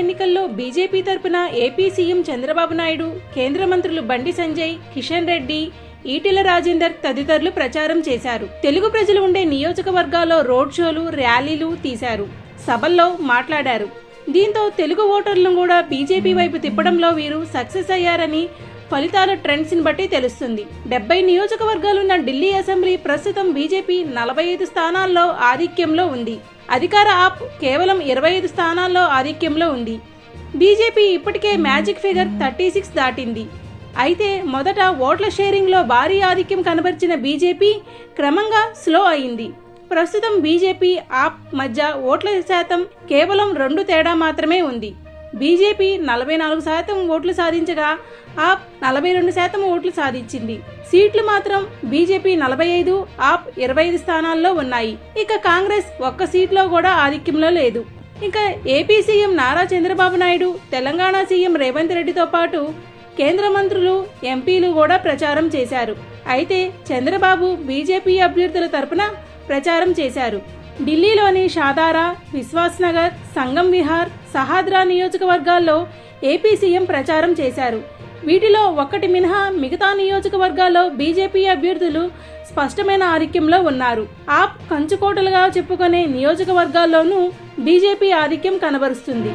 ఎన్నికల్లో బీజేపీ తరపున AP CM Chandrababu Naidu కేంద్ర మంత్రులు బండి సంజయ్ కిషన్ రెడ్డి ఈటెల రాజేందర్ తదితరులు ప్రచారం చేశారు. తెలుగు ప్రజలు ఉండే నియోజకవర్గాల్లో రోడ్ షోలు ర్యాలీలు తీశారు. సభల్లో మాట్లాడారు. దీంతో తెలుగు ఓటర్లను కూడా బీజేపీ వైపు తిప్పడంలో వీరు సక్సెస్ అయ్యారని ఫలితాల ట్రెండ్స్ని బట్టి తెలుస్తుంది. డెబ్బై నియోజకవర్గాలున్న ఢిల్లీ అసెంబ్లీ ప్రస్తుతం బీజేపీ నలభై ఐదు స్థానాల్లో ఆధిక్యంలో ఉంది. అధికార ఆప్ కేవలం ఇరవై ఐదు స్థానాల్లో ఆధిక్యంలో ఉంది. బీజేపీ ఇప్పటికే మ్యాజిక్ ఫిగర్ థర్టీ సిక్స్ దాటింది. అయితే మొదట ఓట్ల షేరింగ్లో భారీ ఆధిక్యం కనబరిచిన బీజేపీ క్రమంగా స్లో అయింది. ప్రస్తుతం బీజేపీ ఆప్ మధ్య ఓట్ల శాతం కేవలం రెండు తేడా మాత్రమే ఉంది. బీజేపీ నలభై నాలుగు శాతం ఓట్లు సాధించగా ఆప్ నలభై రెండు శాతం ఓట్లు సాధించింది. సీట్లు మాత్రం బీజేపీ నలభై ఐదు ఆప్ ఇరవై ఐదు స్థానాల్లో ఉన్నాయి. ఇక కాంగ్రెస్ ఒక్క సీట్లో కూడా ఆధిక్యంలో లేదు. ఇక AP CM Nara Chandrababu Naidu Telangana CM Revanth రెడ్డితో పాటు కేంద్ర మంత్రులు ఎంపీలు కూడా ప్రచారం చేశారు. అయితే చంద్రబాబు బీజేపీ అభ్యర్థుల తరపున ప్రచారం చేశారు. ఢిల్లీలోని షాదారా విశ్వాస్ నగర్ సంగం విహార్ సహాద్రా నియోజకవర్గాల్లో ఏపీ సీఎం ప్రచారం చేశారు. వీటిలో ఒక్కటి మినహా మిగతా నియోజకవర్గాల్లో బీజేపీ అభ్యర్థులు స్పష్టమైన ఆధిక్యంలో ఉన్నారు. ఆప్ కంచుకోటలుగా చెప్పుకునే నియోజకవర్గాల్లోనూ బీజేపీ ఆధిక్యం కనబరుస్తుంది.